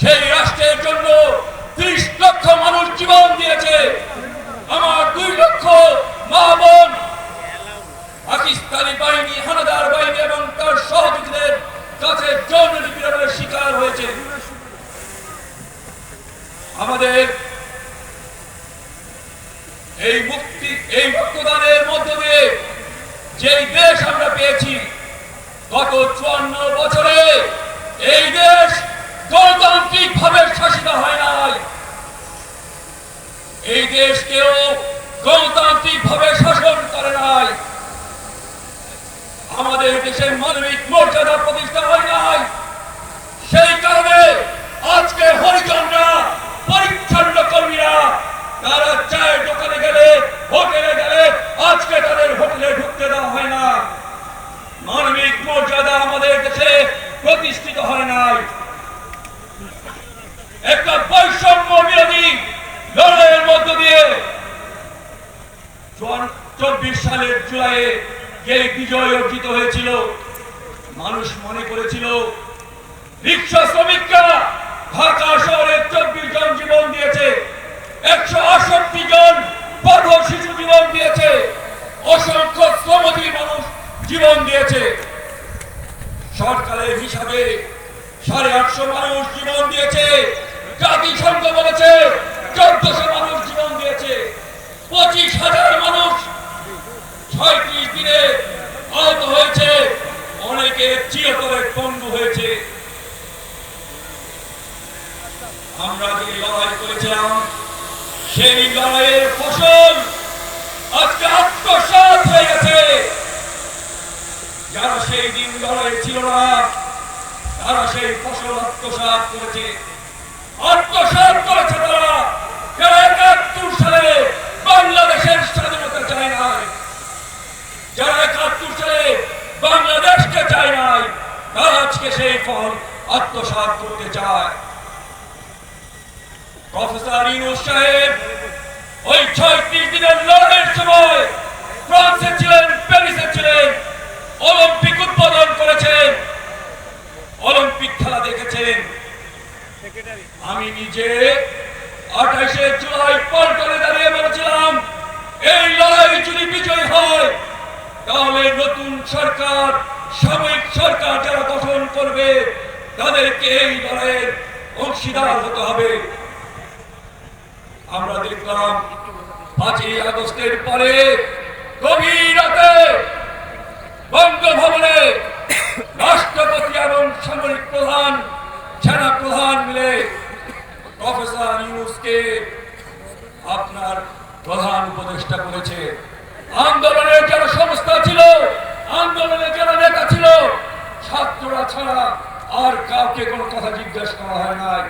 সেই রাষ্ট্রের জন্য ত্রিশ লক্ষ মানুষ জীবন দিয়েছে। আমার দুই লক্ষ মা বোন, পাকিস্তানি বাহিনী, হানাদার বাহিনী এবং তার সহযোগীদের কাছে যৌন নিপীড়নের শিকার হয়েছে। আমাদের এই মুক্তি, এই মুক্তদানের মধ্য দিয়ে যেই দেশ আমরা পেয়েছি, গত চুয়ান্ন বছরে এই দেশ গণতান্ত্রিক ভাবে শাসিত হয় নাই। এই দেশকেও গণতান্ত্রিক ভাবে শাসন করে নাই। আমাদের দেশের মানবিক মর্যাদা প্রতিষ্ঠা হয় নাই। সেই কারণে আজকে হরিজনরা, পরিচ্ছন্ন কর্মীরা, তারা চায়ের দোকানে গেলে, হোটেলে গেলে আজকে তাদের হোটেলে ঢুকতে দেওয়া হয় না। মানবিক মর্যাদা আমাদের দেশে প্রতিষ্ঠিত হয় নাই। একটা বৈষম্য বিরোধী লড়াইয়ের মধ্য দিয়ে চব্বিশ সালের জুলাইয়ে যে বিজয় অর্জিত হয়েছিল, মানুষ মনে করেছিল রিক্সা শ্রমিকরা ঢাকা শহরে চব্বিশ জন জীবন দিয়েছে, একশো আটষট্টি জন পথ শিশু জীবন দিয়েছে, অসংখ্য শ্রমজীবী মানুষ জীবন দিয়েছে। সরকারের হিসাবে সাড়ে আটশো মানুষ জীবন দিয়েছে। জাতিসংঘ বলেছে জীবন দিয়েছে, পঁচিশ হাজার মানুষ ছয়ত্রিশ দিনে হয়েছে, অনেকে চিরতরে পঙ্গু আমরা যে লড়াই করেছিলাম, সেই লড়াইয়ের ফসল আজকে আত্মসাৎ হয়ে গেছে। সেই দিন লড়াই ছিল না সেই ফসল আত্মসাৎ করেছে। আত্মসাৎ করেছে তারা। যারা একাত্তর সালে বাংলাদেশের স্বাধীনতা চায় নাই চায় নাই, তারা আজকে সেই ফল আত্মসাৎ করতে চায়। প্রফেসর ইউনুস সাহেব, ওই ছয়ত্রিশ দিনের লড়াইয়ের আমি নিজে আঠাশে জুলাই পল্টনে দাঁড়িয়ে বলেছিলাম, এই লড়াই যদি বিজয় হয়, তাহলে নতুন সরকার, সাময়িক সরকার যারা গঠন করবে, তাদেরকে এই লড়াইয়ের অংশীদার হতে হবে। আমরা দেখলাম পাঁচই আগস্টের পরে গভীর রাতে বঙ্গভবনে রাষ্ট্রপতি এবং সামরিক প্রধান সেনা প্রধান মিলে প্রফেসর ইউনুসকে আপনার প্রধান উপদেষ্টা করেছে। আন্দোলনের যারা সংস্থা ছিল, আন্দোলনের যারা নেতা ছিল, ছাত্ররা ছাড়া আর কাউকে কোনো কথা জিজ্ঞাসা করা হয় নাই।